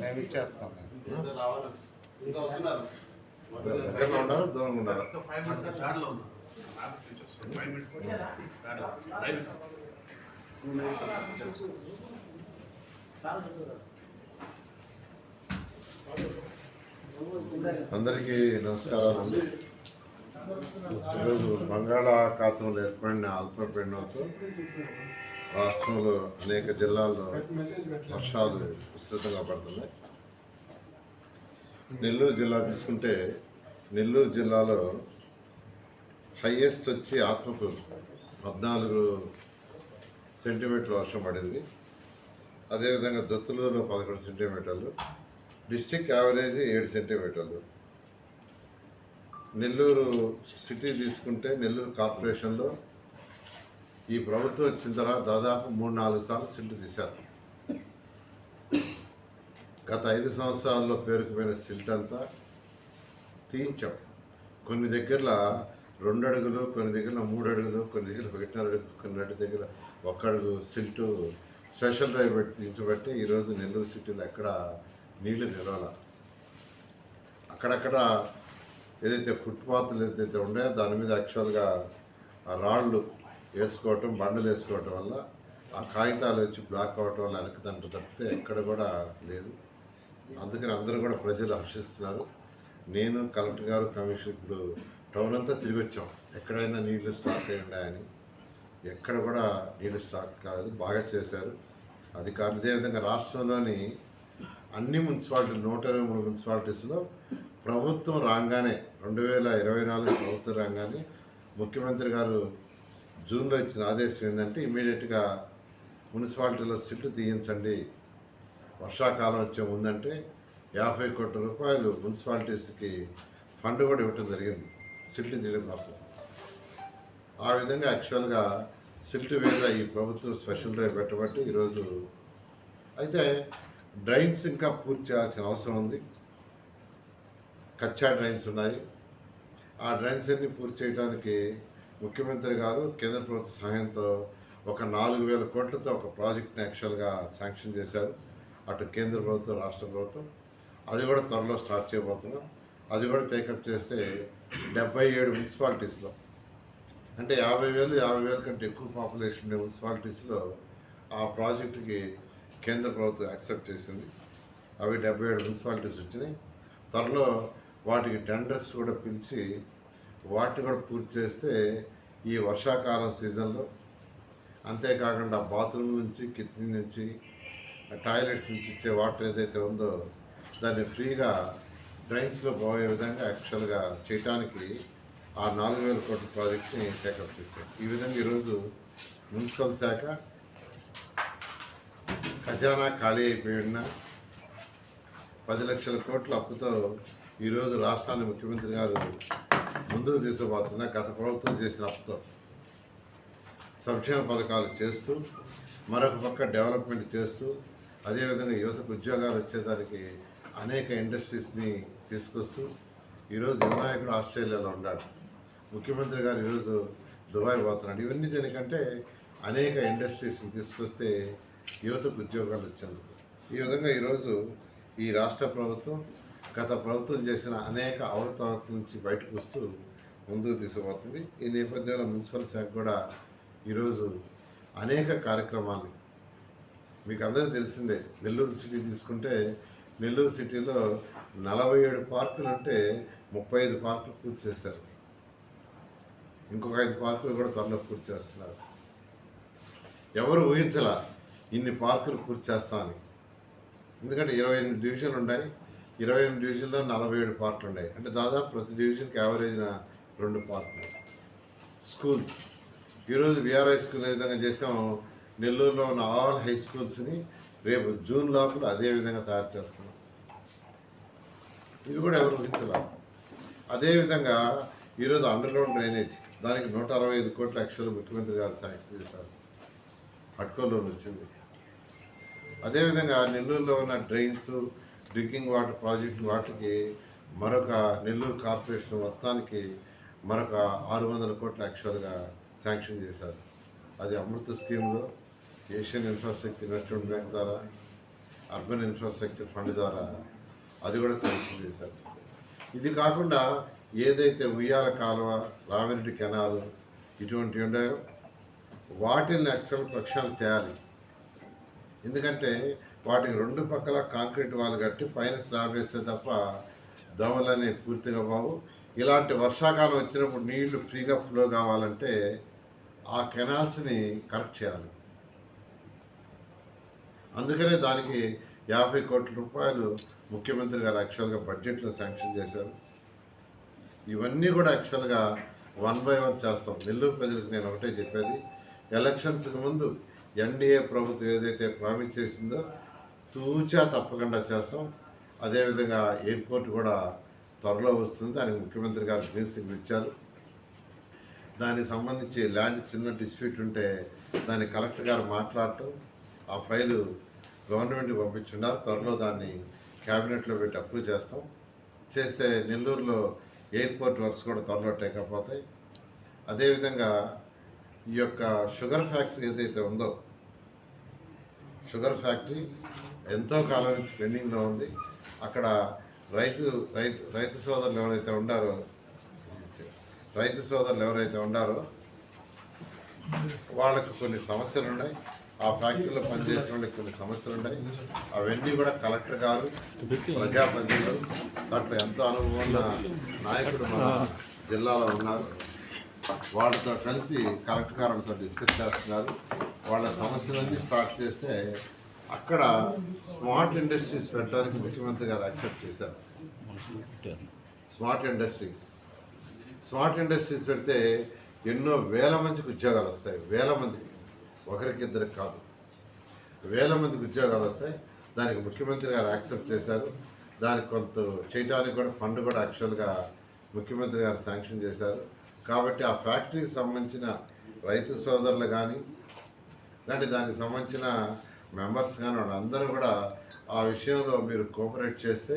మేము ఇచ్చేస్తాం దగ్గరలో ఉండాలి దూరంగా ఉండాలి అందరికీ నమస్కారాలు. అండి ఈరోజు బంగాళాఖాతంలో ఏర్పడిన అల్పపీడనంతో రాష్ట్రంలో అనేక జిల్లాల్లో వర్షాలు విస్తృతంగా పడుతున్నాయి. నెల్లూరు జిల్లా తీసుకుంటే నెల్లూరు జిల్లాలో హయ్యెస్ట్ వచ్చి ఆత్మకు పద్నాలుగు సెంటీమీటర్ల వర్షం పడింది. అదేవిధంగా దొత్తులూరులో పదకొండు సెంటీమీటర్లు డిస్టిక్ యావరేజ్ ఏడు సెంటీమీటర్లు నెల్లూరు సిటీ తీసుకుంటే నెల్లూరు కార్పొరేషన్లో ఈ ప్రభుత్వం వచ్చిన తర్వాత దాదాపు మూడు నాలుగు సార్లు సిల్ట్ తీశారు. గత ఐదు సంవత్సరాల్లో పేరుకుపోయిన సిల్ట్ అంతా తీయించాం. కొన్ని దగ్గరలో రెండు అడుగులు కొన్ని దగ్గర మూడు అడుగులు కొన్ని దగ్గర ఒకటిన్నర అడుగు కొన్ని అడుగు దగ్గర ఒక్క అడుగు సిల్టు స్పెషల్ డ్రైవ్ పెట్టి తీయించబట్టి ఈరోజు నెల్లూరు సిటీలో ఎక్కడ నీళ్ళు నిలవాల. అక్కడక్కడ ఏదైతే ఫుట్పాత్లు ఏదైతే ఉన్నాయో దాని మీద యాక్చువల్గా ఆ రాళ్ళు వేసుకోవటం బండలు వేసుకోవటం వల్ల ఆ కాగితాలు వచ్చి బ్లాక్ అవ్వటం వల్ల దాంట్లో తప్పితే ఎక్కడ కూడా లేదు. అందుకని అందరూ కూడా ప్రజలు హర్షిస్తున్నారు. నేను కలెక్టర్ గారు కమిషనర్ ఇప్పుడు టౌన్ అంతా తిరిగి వచ్చాం. ఎక్కడైనా నీళ్ళు స్టాక్ అయ్యండి అని ఎక్కడ కూడా నీళ్ళు స్టాక్ కాలేదు. బాగా చేశారు. అధికారులు. ఇదేవిధంగా రాష్ట్రంలోని అన్ని మున్సిపాలిటీలు నూట ఇరవై మూడు మున్సిపాలిటీస్లో ప్రభుత్వం రాగానే రెండు వేల ఇరవై నాలుగు ప్రభుత్వం రాగానే ముఖ్యమంత్రి గారు జూన్లో ఇచ్చిన ఆదేశం ఏంటంటే ఇమీడియట్గా మున్సిపాలిటీలో సిట్లు తీయించండి. వర్షాకాలం వచ్చే ముందంటే యాభై కోట్ల రూపాయలు మున్సిపాలిటీస్కి ఫండ్ కూడా ఇవ్వటం జరిగింది. సిట్లు తీయడం కోసం. ఆ విధంగా యాక్చువల్గా సిల్ట్ మీద ఈ ప్రభుత్వం స్పెషల్ డ్రైవ్ పెట్టబట్టి ఈరోజు అయితే డ్రైన్స్ ఇంకా పూర్తి చేయాల్సిన అవసరం ఉంది. కచ్చా డ్రైన్స్ ఉన్నాయి. ఆ డ్రైన్స్ అన్ని పూర్తి చేయడానికి ముఖ్యమంత్రి గారు కేంద్ర ప్రభుత్వ సహాయంతో ఒక నాలుగు వేల కోట్లతో ఒక ప్రాజెక్ట్ని యాక్చువల్గా శాంక్షన్ చేశారు. అటు కేంద్ర ప్రభుత్వం రాష్ట్ర ప్రభుత్వం. అది కూడా త్వరలో స్టార్ట్ చేయబోతున్నాం. అది కూడా టేకప్ చేస్తే డెబ్బై ఏడు మున్సిపాలిటీస్లో అంటే యాభై వేలు యాభై వేల కంటే ఎక్కువ పాపులేషన్ ఉండే మున్సిపాలిటీస్లో ఆ ప్రాజెక్టుకి కేంద్ర ప్రభుత్వం యాక్సెప్ట్ చేసింది. అవి డెబ్బై ఏడు మున్సిపాలిటీస్ వచ్చినాయి. త్వరలో వాటికి టెండర్స్ కూడా పిలిచి వాటిని కూడా పూర్తి చేస్తే ఈ వర్షాకాలం సీజన్లో అంతేకాకుండా బాత్రూమ్ నుంచి కిచెన్ నుంచి టాయిలెట్స్ నుంచి ఇచ్చే వాటర్ ఏదైతే ఉందో దాన్ని ఫ్రీగా డ్రైన్స్లో పోయే విధంగా యాక్చువల్గా చేయటానికి ఆ నాలుగు వేల కోట్ల ప్రాజెక్ట్ని టేకప్ చేశారు. ఈ విధంగా ఈరోజు మున్సిపల్ శాఖ ఖజానా ఖాళీ అయిపోయిన పది లక్షల కోట్ల అప్పుతో ఈరోజు రాష్ట్రాన్ని ముఖ్యమంత్రి గారు ముందుకు తీసుకుపోతున్న గత ప్రభుత్వం చేసిన అప్పుతో సంక్షేమ పథకాలు చేస్తూ మరొక పక్క డెవలప్మెంట్ చేస్తూ అదేవిధంగా యువతకు ఉద్యోగాలు వచ్చేదానికి అనేక ఇండస్ట్రీస్ని తీసుకొస్తూ ఈరోజు వినాయకుడు ఆస్ట్రేలియాలో ఉన్నాడు. ముఖ్యమంత్రి గారు ఈరోజు దుబాయ్ పోతున్నాడు. ఇవన్నీ దేనికంటే అనేక ఇండస్ట్రీస్ని తీసుకొస్తే యువతకు ఉద్యోగాలు వచ్చేందుకు. ఈ విధంగా ఈరోజు ఈ రాష్ట్ర ప్రభుత్వం గత ప్రభుత్వం చేసిన అనేక అవతవకల నుంచి బయటకు వస్తూ ముందుకు తీసుకుపోతుంది. ఈ నేపథ్యంలో మున్సిపల్ శాఖ కూడా ఈరోజు అనేక కార్యక్రమాలు మీకు అందరూ తెలిసిందే. నెల్లూరు సిటీ తీసుకుంటే నెల్లూరు సిటీలో నలభై ఏడు పార్కులు ఉంటే ముప్పై ఐదు పార్కులు పూర్తి చేశారు. ఇంకొక ఐదు పార్కులు కూడా త్వరలో పూర్తి చేస్తున్నారు. ఎవరు ఊహించలా ఇన్ని పార్కులు పూర్తి చేస్తామని. ఎందుకంటే ఇరవై ఎనిమిది డివిజన్లు ఉన్నాయి. ఇరవై ఎనిమిది డివిజన్లో నలభై ఏడు పార్ట్లు ఉన్నాయి. అంటే దాదాపు ప్రతి డివిజన్కి యావరేజ్న రెండు పార్కులు స్కూల్స్ ఈరోజు విఆర్ హై స్కూల్ ఏ విధంగా చేసాం నెల్లూరులో ఉన్న ఆల్ హై స్కూల్స్ని రేపు జూన్ లోపల అదే విధంగా తయారు చేస్తున్నాం. ఇది కూడా ఎవరు ఊహించలే? అదేవిధంగా ఈరోజు అండర్గ్రౌండ్ డ్రైనేజ్ దానికి నూట అరవై ఐదు కోట్ల లక్షలు ముఖ్యమంత్రి గారు శాంక్షన్ చేశారు. పట్టుకోలోని వచ్చింది. అదేవిధంగా నెల్లూరులో ఉన్న డ్రైన్స్ డ్రింకింగ్ వాటర్ ప్రాజెక్ట్ వాటికి మరొక నెల్లూరు కార్పొరేషన్ మొత్తానికి మరొక ఆరు వందల కోట్ల యాక్చువల్గా శాంక్షన్ చేశారు. అది అమృత స్కీమ్లో ఏషియన్ ఇన్ఫ్రాస్ట్రక్చర్ ఇన్వెస్ట్మెంట్ బ్యాంక్ ద్వారా అర్బన్ ఇన్ఫ్రాస్ట్రక్చర్ ఫండ్ ద్వారా అది కూడా శాంక్షన్ చేశారు. ఇది కాకుండా ఏదైతే ఉయ్యాల కాలువ రామిరెడ్డి కెనాలు ఇటువంటివి ఉన్నాయో వాటిని యాక్చువల్ ప్రక్షాళన చేయాలి. ఎందుకంటే వాటికి రెండు పక్కల కాంక్రీట్ వాళ్ళు కట్టి పైన స్లాబ్ వేస్తే తప్ప దోమలని పూర్తిగా బావు ఇలాంటి వర్షాకాలం వచ్చినప్పుడు నీళ్ళు ఫ్రీగా ఫ్లో కావాలంటే ఆ కెనాల్స్ని కరెక్ట్ చేయాలి. అందుకనే దానికి యాభై కోట్ల రూపాయలు ముఖ్యమంత్రి గారు యాక్చువల్గా బడ్జెట్లో శాంక్షన్ చేశారు. ఇవన్నీ కూడా యాక్చువల్గా వన్ బై వన్ చేస్తాం. నెల్లూరు ప్రజలకు నేను ఒకటే చెప్పేది ఎలక్షన్స్కి ముందు ఎన్డీఏ ప్రభుత్వం ఏదైతే ప్రామిస్ చేసిందో తూచా తప్పకుండా చేస్తాం. అదేవిధంగా ఎయిర్పోర్ట్ కూడా త్వరలో వస్తుంది. దానికి ముఖ్యమంత్రి గారు గ్రీన్ సిగ్నల్ ఇచ్చారు. దానికి సంబంధించి ల్యాండ్ చిన్న డిస్ప్యూట్ ఉంటే దాన్ని కలెక్టర్ గారు మాట్లాడటం ఆ ఫైలు గవర్నమెంట్కి పంపించున్నారు. త్వరలో దాన్ని క్యాబినెట్లో పెట్టి అప్రూవ్ చేస్తాం. చేస్తే నెల్లూరులో ఎయిర్పోర్ట్ వర్క్స్ కూడా త్వరలో టేకప్ అవుతాయి. అదేవిధంగా ఈ యొక్క షుగర్ ఫ్యాక్టరీ ఏదైతే ఉందో షుగర్ ఫ్యాక్టరీ ఎంతో కాలం నుంచి పెండింగ్లో ఉంది. అక్కడ రైతు రైతు రైతు సోదరులు ఎవరైతే ఉండారో రైతు సోదరులు ఎవరైతే ఉండారో వాళ్ళకు కొన్ని సమస్యలు ఉన్నాయి. ఆ ఫ్యాక్టరీలో పనిచేసిన వాళ్ళకి కొన్ని సమస్యలు ఉన్నాయి. అవన్నీ కూడా కలెక్టర్ గారు ప్రజాప్రతినిధులు దాంట్లో ఎంతో అనుభవం ఉన్న నాయకుడు మన జిల్లాలో ఉన్నారు. వాళ్ళతో కలిసి కలెక్టర్ గారితో డిస్కస్ చేస్తున్నారు. వాళ్ళ సమస్యలన్నీ స్టార్ట్ చేస్తే అక్కడ స్మార్ట్ ఇండస్ట్రీస్ పెట్టడానికి ముఖ్యమంత్రి గారు యాక్సెప్ట్ చేశారు. Smart industries. స్మార్ట్ ఇండస్ట్రీస్ పెడితే ఎన్నో వేల మందికి ఉద్యోగాలు వస్తాయి. వేల మందికి ఒకరికి ఇద్దరికి కాదు. వేల మందికి ఉద్యోగాలు వస్తాయి. దానికి ముఖ్యమంత్రి గారు యాక్సెప్ట్ చేశారు. దానికి కొంత చేయడానికి కూడా ఫండ్ కూడా యాక్చువల్గా ముఖ్యమంత్రి గారు శాంక్షన్ చేశారు. కాబట్టి ఆ ఫ్యాక్టరీకి సంబంధించిన రైతు సోదరులు కానీ లేదంటే దానికి సంబంధించిన మెంబర్స్ కానీ వాళ్ళందరూ కూడా ఆ విషయంలో మీరు కోఆపరేట్ చేస్తే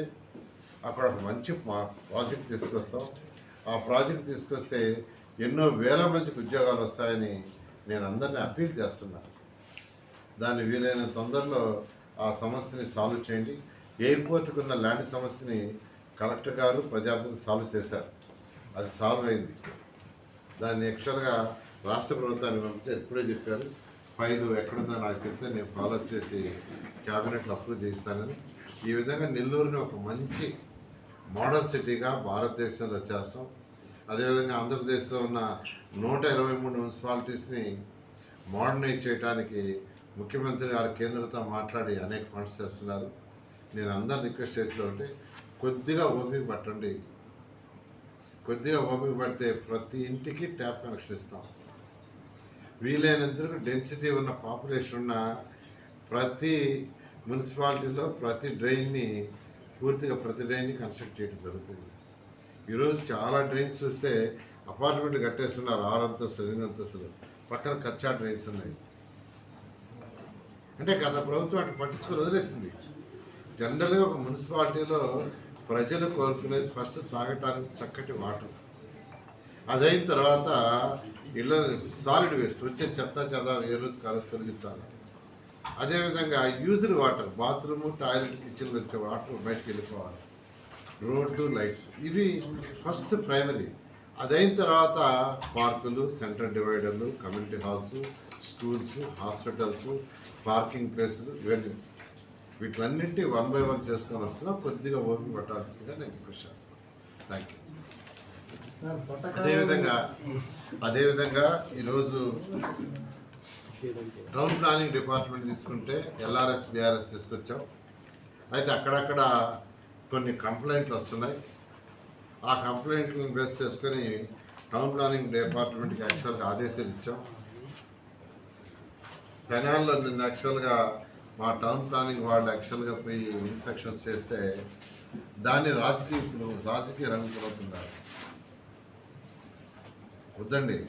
అక్కడ ఒక మంచి ప్రాజెక్ట్ తీసుకొస్తాం. ఆ ప్రాజెక్ట్ తీసుకొస్తే ఎన్నో వేల మందికి ఉద్యోగాలు వస్తాయని నేను అందరినీ అప్పీల్ చేస్తున్నాను దాన్ని వీలైన తొందరలో ఆ సమస్యని సాల్వ్ చేయండి. ఎయిర్పోర్ట్కి ఉన్న ల్యాండ్ సమస్యని కలెక్టర్ గారు ప్రజాపతి సాల్వ్ చేశారు. అది సాల్వ్ అయింది. దాన్ని యాక్చువల్గా రాష్ట్ర ప్రభుత్వాన్ని పంపితే ఇప్పుడే చెప్పారు. ఫైల్ ఎక్కడుందో నాకు చెప్తే నేను ఫాలోఅప్ చేసి క్యాబినెట్లో అప్రూవ్ చేస్తానని ఈ విధంగా నెల్లూరుని ఒక మంచి మోడల్ సిటీగా భారతదేశంలో చేస్తాం అదేవిధంగా ఆంధ్రప్రదేశ్లో ఉన్న నూట ఇరవై మూడు మున్సిపాలిటీస్ని మోడర్నైజ్ చేయడానికి ముఖ్యమంత్రి గారు కేంద్రంతో మాట్లాడి అనేక ఫండ్స్ తెస్తున్నారు. నేను అందరిని రిక్వెస్ట్ చేసేది కొద్దిగా ఓపిక పట్టండి. కొద్దిగా ఓపిక పడితే ప్రతి ఇంటికి ట్యాప్ కనెక్షన్ ఇస్తాం. వీలైనంత డెన్సిటీ ఉన్న పాపులేషన్ ఉన్న ప్రతి మున్సిపాలిటీలో ప్రతి డ్రైన్ని పూర్తిగా ప్రతి డ్రైన్ని కన్స్ట్రక్ట్ చేయడం జరుగుతుంది. ఈరోజు చాలా డ్రైన్స్ చూస్తే అపార్ట్మెంట్ కట్టేస్తున్నారు ఆరంతస్తులు ఎనిమిదంతస్తులు పక్కన కచ్చా డ్రైన్స్ ఉన్నాయి. అంటే గత ప్రభుత్వం అటు పట్టించుకొని వదిలేసింది. జనరల్గా ఒక మున్సిపాలిటీలో ప్రజలు కోరుకునేది ఫస్ట్ తాగటానికి చక్కటి వాటర్ అదైన తర్వాత ఇళ్ళ సాలిడ్ వేస్ట్ వచ్చే చెత్త చెత్త ఏ రోజు కాలేజ్ తొలగించాలి అదేవిధంగా used water bathroom toilet kitchen వచ్చే వాటర్ బయటకు వెళ్ళిపోవాలి. రోడ్డు లైట్స్ ఇవి ఫస్ట్ ప్రైమరీ అదైన తర్వాత పార్కులు centre డివైడర్లు community halls schools hospitals parking ప్లేసులు ఇవన్నీ. వీటిలన్నింటి వన్ బై వన్ చేసుకొని వస్తున్నా కొద్దిగా ఓపిక పట్టాల్సిందిగా నేను రిక్వెస్ట్ చేస్తాను థ్యాంక్ యూ అదేవిధంగా అదేవిధంగా ఈరోజు టౌన్ ప్లానింగ్ డిపార్ట్మెంట్ తీసుకుంటే ఎల్ఆర్ఎస్ బిఆర్ఎస్ తీసుకొచ్చాం. అయితే అక్కడక్కడ కొన్ని కంప్లైంట్లు వస్తున్నాయి. ఆ కంప్లైంట్లను బేస్ చేసుకొని టౌన్ ప్లానింగ్ డిపార్ట్మెంట్కి యాక్చువల్గా ఆదేశాలు ఇచ్చాం. తెనాల్లో నిన్న యాక్చువల్గా మా టౌన్ ప్లానింగ్ వాళ్ళు యాక్చువల్గా పోయి ఇన్స్పెక్షన్స్ చేస్తే దాన్ని రాజకీయ రాజకీయ రంగు పులుతున్నారు వద్దండి.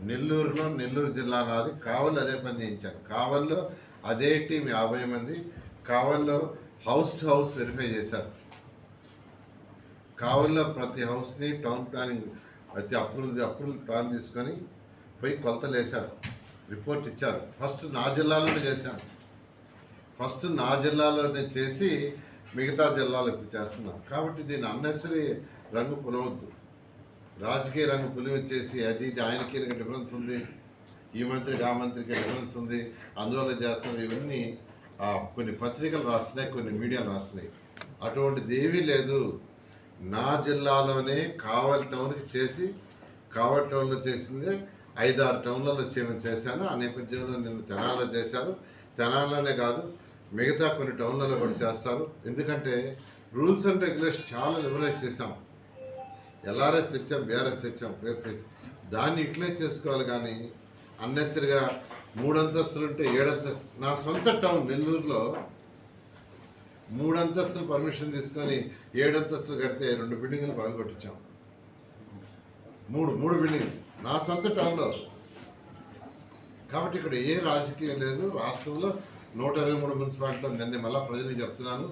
నెల్లూరులో నెల్లూరు జిల్లా నాది. కావల్లో అదే పని చేయించాను కావల్లో అదే టీం యాభై మంది. కావల్లో హౌస్ టు హౌస్ వెరిఫై చేశారు. కావల్లో ప్రతి హౌస్ని టౌన్ ప్లానింగ్ ప్రతి అప్రూవల్ అప్పులు ప్లాన్ తీసుకొని పోయి కొలతలు వేశారు. రిపోర్ట్ ఇచ్చారు. ఫస్ట్ నా జిల్లాలోనే చేశాను. ఫస్ట్ నా జిల్లాలోనే చేసి మిగతా జిల్లాలకు చేస్తున్నాం. కాబట్టి దీన్ని అన్నెసరీ రంగు పులవద్దు రాజకీయ రంగు పులివచ్చేసి అది ఇది ఆయనకి డిఫరెన్స్ ఉంది. ఈ మంత్రికి ఆ మంత్రికి డిఫరెన్స్ ఉంది. అందువల్ల చేస్తున్నారు. ఇవన్నీ కొన్ని పత్రికలు రాస్తున్నాయి కొన్ని మీడియాలు రాస్తున్నాయి. అటువంటిది ఏమీ లేదు. నా జిల్లాలోనే కావలి టౌన్కి చేసి కావలి టౌన్లో చేసింది ఐదారు టౌన్లలో చేశాను. ఆ నేపథ్యంలో నేను తెనాలలో చేశాను. తెనాలలోనే కాదు మిగతా కొన్ని టౌన్లలో కూడా చేస్తారు ఎందుకంటే రూల్స్ అండ్ రెగ్యులేషన్ చాలా లిబరలైజ్ చేశాం. ఎల్ఆర్ఎస్ తెచ్చాం బీఆర్ఎస్ తెచ్చాం పేరు తెచ్చాం. దాన్ని ఇట్లే చేసుకోవాలి కానీ అన్నెసరిగా మూడంతస్తులు ఉంటే ఏడంత నా సొంత టౌన్ నెల్లూరులో మూడు అంతస్తులు పర్మిషన్ తీసుకొని ఏడంతస్తులు కడితే రెండు బిల్డింగ్లు పగలగొట్టించాం మూడు మూడు బిల్డింగ్స్ నా సొంత టౌన్లో. కాబట్టి ఇక్కడ ఏ రాజకీయం లేదు. రాష్ట్రంలో నూట ఇరవై మూడు మున్సిపాలిటీలో నిన్న మళ్ళీ ప్రజలకు చెప్తున్నాను.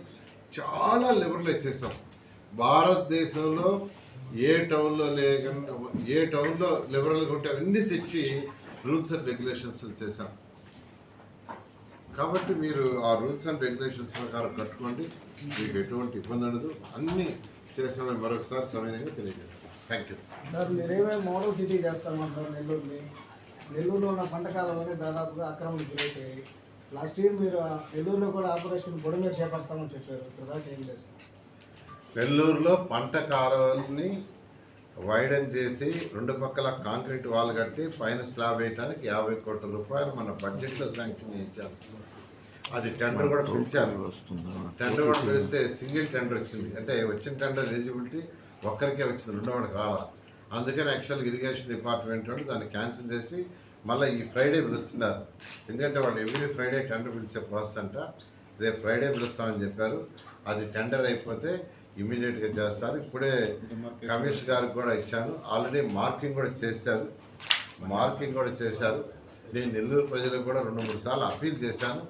చాలా లిబరలైజ్ చేసాం భారతదేశంలో ఏ టౌన్లో లేకుండా ఏ టౌన్లో లిబరల్గా ఉంటే అవన్నీ తెచ్చి రూల్స్ అండ్ రెగ్యులేషన్స్ చేశాం. కాబట్టి మీరు ఆ రూల్స్ అండ్ రెగ్యులేషన్స్ ప్రకారం కట్టుకోండి. మీకు ఎటువంటి ఇబ్బంది ఉండదు. అన్నీ చేసామని మరొకసారి సమయంగా తెలియజేస్తాం. థ్యాంక్ యూ సార్ మీరేమే మోడల్ సిటీ చేస్తామంటారు నెల్లూరుని? నెల్లూరులో ఉన్న పంటకాలంలోనే దాదాపుగా అక్రమం గురైపోయాయి. లాస్ట్ ఇయర్ మీరు ఆ నెల్లూరులో కూడా ఆపరేషన్ బుడమేరు చేపడతామని చెప్పారు. ప్రధాన ఏం లేదు నెల్లూరులో పంట కాలువల్ని వైడన్ చేసి రెండు పక్కల కాంక్రీట్ వాల్ కట్టి పైన స్లాబ్ వేయడానికి యాభై కోట్ల రూపాయలు మన బడ్జెట్లో శాంక్షన్ చేయించారు. అది టెండర్ కూడా పిలిచారు. టెండర్ కూడా పిలిస్తే సింగిల్ టెండర్ వచ్చింది. అంటే వచ్చిన టెండర్ ఎలిజిబిలిటీ ఒక్కరికే వచ్చింది రెండో వాడికి రాలా అందుకని యాక్చువల్ ఇరిగేషన్ డిపార్ట్మెంట్ వాళ్ళు దాన్ని క్యాన్సిల్ చేసి మళ్ళీ ఈ ఫ్రైడే పిలుస్తున్నారు. ఎందుకంటే వాళ్ళు ఎవ్రీ ఫ్రైడే టెండర్ పిలిచే ప్రాసెస్ అంట. రేపు ఫ్రైడే పిలుస్తామని చెప్పారు. అది టెండర్ అయిపోతే ఇమీడియట్గా చేస్తారు. ఇప్పుడే కమిషనర్ గారికి కూడా ఇచ్చాను. ఆల్రెడీ మార్కింగ్ కూడా చేశారు. మార్కింగ్ కూడా చేశారు. నేను నెల్లూరు ప్రజలకు కూడా రెండు మూడు సార్లు అప్పీల్ చేశాను.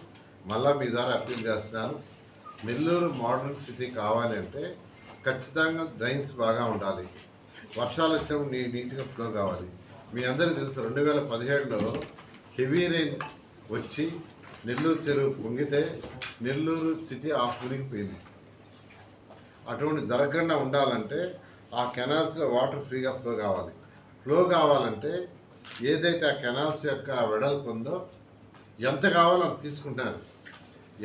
మళ్ళా మీ ద్వారా అప్పీల్ చేస్తున్నాను. నెల్లూరు మోడర్న్ సిటీ కావాలి అంటే ఖచ్చితంగా డ్రైన్స్ బాగా ఉండాలి. వర్షాలు వచ్చినప్పుడు నీ నీట్గా ఫ్లో కావాలి. మీ అందరికీ తెలుసు రెండు వేల పదిహేడులో హెవీ రెయిన్ వచ్చి నెల్లూరు చెరువు పొంగితే నెల్లూరు సిటీ ఆఫ్ మునిగిపోయింది అటువంటి జరగకుండా ఉండాలంటే ఆ కెనాల్స్లో వాటర్ ఫ్రీగా ఫ్లో కావాలి. ఫ్లో కావాలంటే ఏదైతే ఆ కెనాల్స్ యొక్క వెడల్పు ఉందో ఎంత కావాలో అంత తీసుకుంటున్నారు.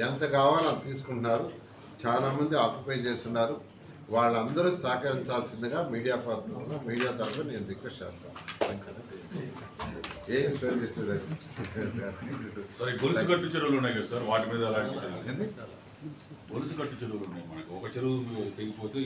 ఎంత కావాలో అంత తీసుకుంటున్నారు. చాలామంది ఆక్యుపై చేస్తున్నారు. వాళ్ళందరూ సహకరించాల్సిందిగా మీడియా పత్రంలో మీడియా తరఫున నేను రిక్వెస్ట్ చేస్తాను. ఏం ఫేర్ చేసేది సార్ ఈ గొలుసు కట్టు చెరువులు ఉన్నాయి కదా సార్? వాటి మీద? గొలుసు కట్టు చెరువులు ఉన్నాయి మనకు. ఒక చెరువు తెగిపోతే